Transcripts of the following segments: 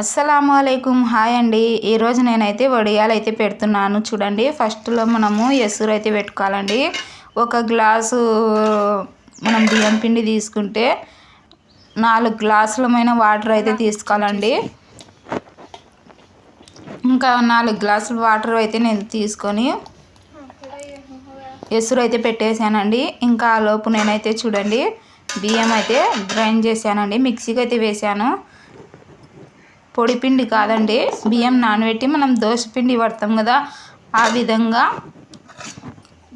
అస్సలాము అయికుం hi అండి. ఈరోజు నేనైతే వడియాలు అయితే పెడుతున్నాను. చూడండి ఫస్ట్లో మనము ఎసురు అయితే పెట్టుకోవాలండి. ఒక గ్లాసు మనం బియ్యం పిండి తీసుకుంటే నాలుగు గ్లాసులమైన వాటర్ అయితే తీసుకోవాలండి. ఇంకా నాలుగు గ్లాసులు వాటర్ అయితే నేను తీసుకొని ఎసురు అయితే పెట్టేశానండి ఇంకా ఆ లోపు నేనైతే చూడండి బియ్యం అయితే గ్రైండ్ చేశానండి. మిక్సీకి అయితే వేశాను. పొడి పిండి కాదండి. బియ్యం నానబెట్టి మనం దోశ పిండి పడతాం కదా ఆ విధంగా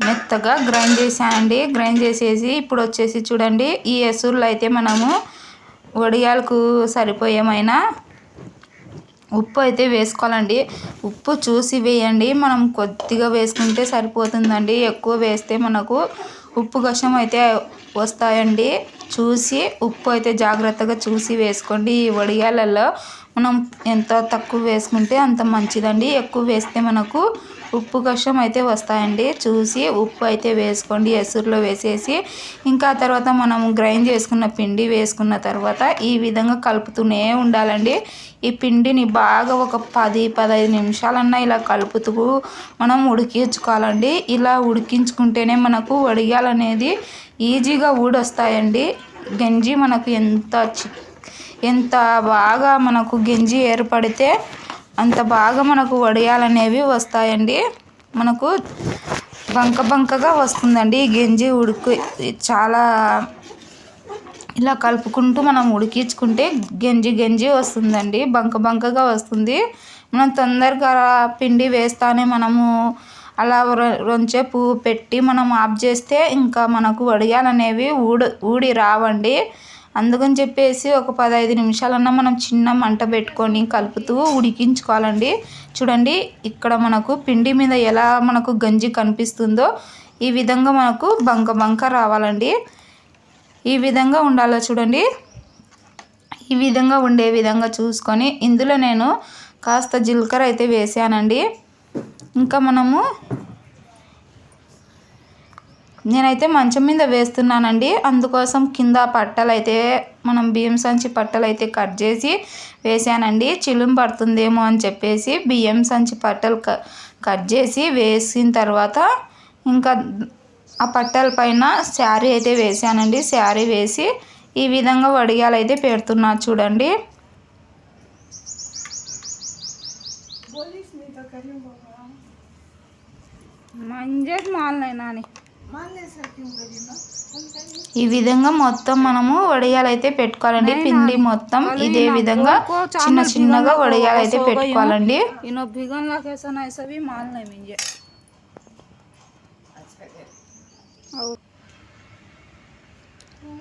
మెత్తగా గ్రైండ్ చేశానండి. గ్రైండ్ చేసేసి ఇప్పుడు వచ్చేసి చూడండి ఈ ఎసురులో అయితే మనము వడియాలకు సరిపోయేమైనా ఉప్పు అయితే వేసుకోవాలండి. ఉప్పు చూసి వేయండి. మనం కొద్దిగా వేసుకుంటే సరిపోతుందండి. ఎక్కువ వేస్తే మనకు ఉప్పు కషం అయితే వస్తాయండి. చూసి ఉప్పు అయితే జాగ్రత్తగా చూసి వేసుకోండి. ఈ వడియాలలో మనం ఎంత తక్కువ వేసుకుంటే అంత మంచిదండి. ఎక్కువ వేస్తే మనకు ఉప్పు కషం అయితే వస్తాయండి. చూసి ఉప్పు అయితే వేసుకోండి. ఎసురులో వేసేసి ఇంకా తర్వాత మనం గ్రైండ్ చేసుకున్న పిండి వేసుకున్న తర్వాత ఈ విధంగా కలుపుతూనే ఉండాలండి. ఈ పిండిని బాగా ఒక పది పదహైదు నిమిషాలన్నా ఇలా కలుపుతూ మనం ఉడికించుకోవాలండి. ఇలా ఉడికించుకుంటేనే మనకు వడియాలనేది ఈజీగా ఊడొస్తాయండి. గంజి మనకు ఎంత ఎంత బాగా మనకు గంజి ఏర్పడితే అంత బాగా మనకు వడియాలనేవి వస్తాయండి. మనకు బంక బంకగా వస్తుందండి ఈ గంజి ఉడికి. చాలా ఇలా కలుపుకుంటూ మనం ఉడికించుకుంటే గంజి గంజి వస్తుందండి. బంక బంకగా వస్తుంది. మనం తొందరగా పిండి వేస్తానే మనము అలా రొంచేపు పెట్టి మనం ఆఫ్ చేస్తే ఇంకా మనకు వడియాలనేవి ఊడి ఊడి రావండి. అందుకని చెప్పేసి ఒక పదహైదు నిమిషాలన్నా మనం చిన్న మంట పెట్టుకొని కలుపుతూ ఉడికించుకోవాలండి. చూడండి ఇక్కడ మనకు పిండి మీద ఎలా మనకు గంజి కనిపిస్తుందో ఈ విధంగా మనకు బంక బంక రావాలండి. ఈ విధంగా ఉండాలో చూడండి. ఈ విధంగా ఉండే విధంగా చూసుకొని ఇందులో నేను కాస్త జీలకర్ర అయితే వేసానండి. ఇంకా మనము నేనైతే మంచం మీద వేస్తున్నానండి. అందుకోసం కింద పట్టలు అయితే మనం బియ్యం సంచి పట్టలు అయితే కట్ చేసి వేసానండి. చిలుం పడుతుందేమో అని చెప్పేసి బియ్యం సంచి పట్టలు కట్ చేసి వేసిన తర్వాత ఇంకా ఆ పట్టల పైన శారీ అయితే వేసానండి. శారీ వేసి ఈ విధంగా వడియాలు అయితే పెడుతున్నా చూడండి. మంజర్ మాలనైనా ఈ విధంగా మొత్తం మనము వడియాలు అయితే పెట్టుకోవాలండి పిండి మొత్తం ఇదే విధంగా చిన్న చిన్నగా వడియాలు అయితే పెట్టుకోవాలండి.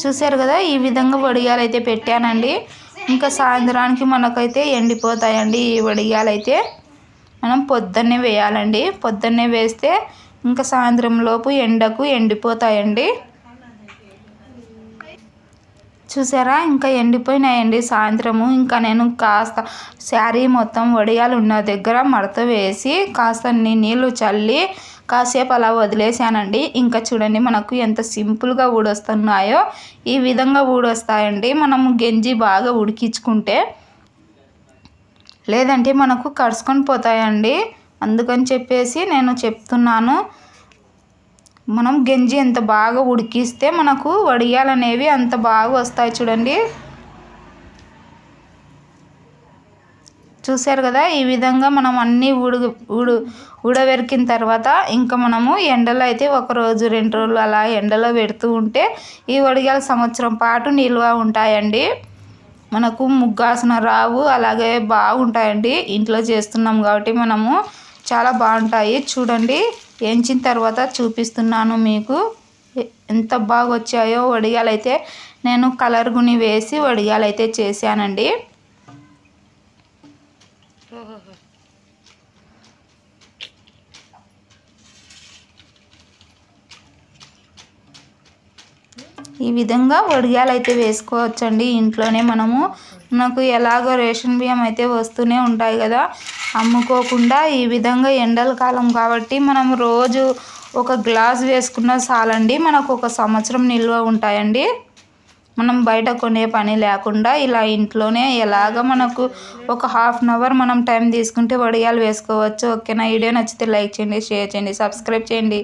చూసారు కదా ఈ విధంగా వడియాలు అయితే పెట్టానండి. ఇంకా సాయంత్రానికి మనకైతే ఎండిపోతాయండి ఈ వడియాలు అయితే మనం పొద్దున్నే వేయాలండి. పొద్దున్నే వేస్తే ఇంకా సాయంత్రం లోపు ఎండకు ఎండిపోతాయండి. చూసారా? ఇంకా ఎండిపోయినాయండి సాయంత్రము. ఇంకా నేను కాస్త శారీ మొత్తం వడియాలు ఉన్న దగ్గర మడత వేసి కాస్త నీళ్ళు చల్లి కాసేపు అలా వదిలేసానండి ఇంకా చూడండి మనకు ఎంత సింపుల్గా ఊడొస్తున్నాయో. ఈ విధంగా ఊడొస్తాయండి. మనము గెంజి బాగా ఉడికించుకుంటే. లేదంటే మనకు కడుచుకొని పోతాయండి. అందుకని చెప్పేసి నేను చెప్తున్నాను మనం గంజి ఎంత బాగా ఉడికిస్తే మనకు వడియాలు అనేవి అంత బాగా వస్తాయి చూడండి. చూశారు కదా ఈ విధంగా మనం అన్నీ ఉడు ఉడు ఉడవెరికిన తర్వాత ఇంకా మనము ఎండలో అయితే ఒక రోజు రెండు రోజులు అలా ఎండలో పెడుతూ ఉంటే ఈ వడియాలు సంవత్సరం పాటు నిల్వ ఉంటాయండి. మనకు ముగ్గాసన రావు అలాగే బాగుంటాయండి. ఇంట్లో చేస్తున్నాం కాబట్టి మనము చాలా బాగుంటాయి. చూడండి వేయించిన తర్వాత చూపిస్తున్నాను మీకు. ఎంత బాగా వచ్చాయో వడియాలైతే నేను కలర్ గుని వేసి వడియాలైతే చేశానండి. ఈ విధంగా వడియాలైతే వేసుకోవచ్చండి. ఇంట్లోనే మనము మనకు ఎలాగో రేషన్ బియ్యం అయితే వస్తూనే ఉంటాయి కదా. అమ్ముకోకుండా ఈ విధంగా ఎండల కాలం కాబట్టి మనం రోజు ఒక గ్లాస్ వేసుకున్న చాలండి. మనకు ఒక సంవత్సరం నిల్వ ఉంటాయండి. మనం బయట కొనే పని లేకుండా ఇలా ఇంట్లోనే ఎలాగ మనకు ఒక హాఫ్ అన్ అవర్ మనం టైం తీసుకుంటే వడియాలు వేసుకోవచ్చు. ఓకేనా? వీడియో నచ్చితే లైక్ చేయండి షేర్ చేయండి సబ్స్క్రైబ్ చేయండి.